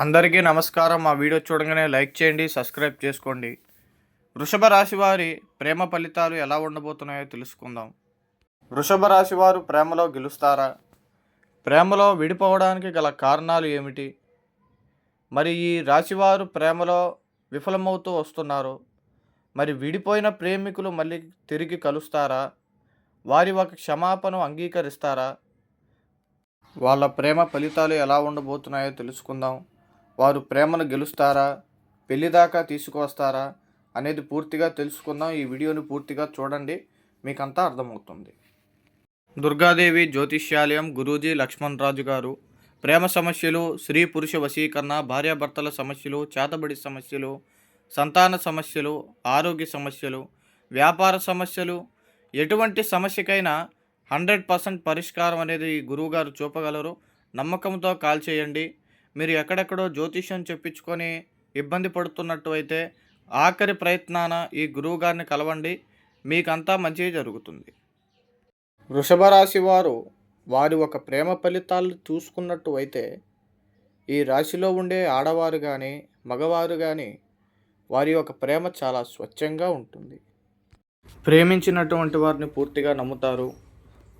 అందరికీ నమస్కారం. మా వీడియో చూడగానే లైక్ చేయండి సబ్స్క్రైబ్ చేసుకోండి. వృషభ రాశి వారి ప్రేమ ఫలితాలు ఎలా ఉండబోతున్నాయో తెలుసుకుందాం. వృషభ రాశి వారు ప్రేమలో గెలుస్తారా? ప్రేమలో విడిపోవడానికి గల కారణాలు ఏమిటి? మరి ఈ రాశివారు ప్రేమలో విఫలమవుతూ వస్తున్నారు. మరి విడిపోయిన ప్రేమికులు మళ్ళీ తిరిగి కలుస్తారా? వారి ఒక క్షమాపణ అంగీకరిస్తారా? వాళ్ళ ప్రేమ ఫలితాలు ఎలా ఉండబోతున్నాయో తెలుసుకుందాం. వారు ప్రేమను గెలుస్తారా? పెళ్ళి దాకా తీసుకువస్తారా? అనేది పూర్తిగా తెలుసుకుందాం. ఈ వీడియోని పూర్తిగా చూడండి. మీకంతా అర్థమవుతుంది. దుర్గాదేవి జ్యోతిష్యాలయం గురూజీ లక్ష్మణ్ రాజు గారు. ప్రేమ సమస్యలు స్త్రీ పురుష వశీకరణ భార్యాభర్తల సమస్యలు చేతబడి సమస్యలు సంతాన సమస్యలు ఆరోగ్య సమస్యలు వ్యాపార సమస్యలు ఎటువంటి సమస్యకైనా హండ్రెడ్ పర్సెంట్ పరిష్కారం అనేది ఈ గురువుగారు చూపగలరు. నమ్మకంతో కాల్ చేయండి. మీరు ఎక్కడెక్కడో జ్యోతిష్యం చెప్పించుకొని ఇబ్బంది పడుతున్నట్టు అయితే ఆఖరి ప్రయత్నాన ఈ గురువు గారిని కలవండి. మీకంతా మంచి జరుగుతుంది. వృషభ రాశి వారు వారి ఒక ప్రేమ ఫలితాలు చూసుకున్నట్టు అయితే ఈ రాశిలో ఉండే ఆడవారు కానీ మగవారు కానీ వారి యొక్క ప్రేమ చాలా స్వచ్ఛంగా ఉంటుంది. ప్రేమించినటువంటి వారిని పూర్తిగా నమ్ముతారు.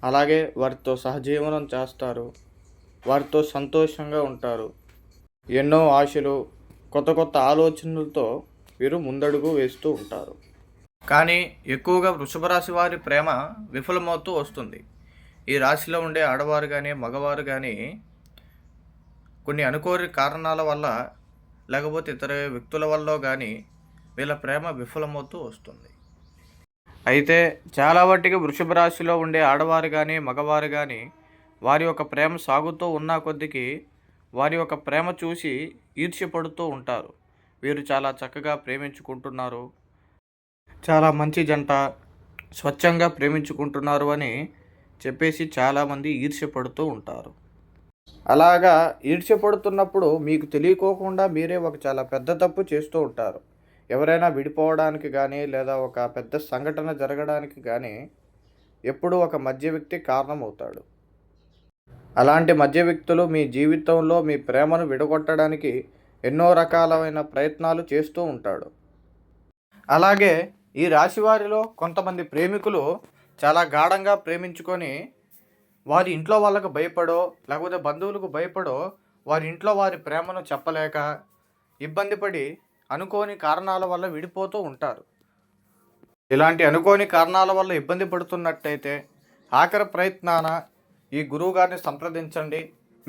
అలాగే వారితో సహజీవనం చేస్తారు. వారితో సంతోషంగా ఉంటారు. ఎన్నో ఆశలు కొత్త కొత్త ఆలోచనలతో వీరు ముందడుగు వేస్తూ ఉంటారు. కానీ ఎక్కువగా వృషభ రాశి వారి ప్రేమ విఫలమవుతూ వస్తుంది. ఈ రాశిలో ఉండే ఆడవారు కానీ మగవారు కానీ కొన్ని అనుకోని కారణాల వల్ల లేకపోతే ఇతర వ్యక్తుల వల్ల కానీ వీళ్ళ ప్రేమ విఫలమవుతూ వస్తుంది. అయితే చాలా వాటికి వృషభ రాశిలో ఉండే ఆడవారు కానీ మగవారు కానీ వారి యొక్క ప్రేమ సాగుతూ ఉన్న కొద్దికి వారి యొక్క ప్రేమ చూసి ఈర్ష్యపడుతూ ఉంటారు. వీరు చాలా చక్కగా ప్రేమించుకుంటున్నారు. చాలా మంచి జంట స్వచ్ఛంగా ప్రేమించుకుంటున్నారు అని చెప్పేసి చాలామంది ఈర్ష్యపడుతూ ఉంటారు. అలాగా ఈర్ష్యపడుతున్నప్పుడు మీకు తెలియకోకుండా మీరే ఒక చాలా పెద్ద తప్పు చేస్తూ ఉంటారు. ఎవరైనా విడిపోవడానికి కానీ లేదా ఒక పెద్ద సంఘటన జరగడానికి కానీ ఎప్పుడూ ఒక మధ్య వ్యక్తి కారణమవుతాడు. అలాంటి మధ్య వ్యక్తులు మీ జీవితంలో మీ ప్రేమను విడగొట్టడానికి ఎన్నో రకాలైన ప్రయత్నాలు చేస్తూ ఉంటాడు. అలాగే ఈ రాశి వారిలో కొంతమంది ప్రేమికులు చాలా గాఢంగా ప్రేమించుకొని వారి ఇంట్లో వాళ్ళకు భయపడో లేకపోతే బంధువులకు భయపడో వారి ఇంట్లో వారి ప్రేమను చెప్పలేక ఇబ్బంది పడి అనుకోని కారణాల వల్ల విడిపోతూ ఉంటారు. ఇలాంటి అనుకోని కారణాల వల్ల ఇబ్బంది పడుతున్నట్టయితే ఆఖరి ప్రయత్నాన ఈ గురువు గారిని సంప్రదించండి.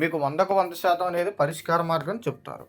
మీకు వందకు వంద శాతం అనేది పరిష్కార మార్గం చెప్తారు.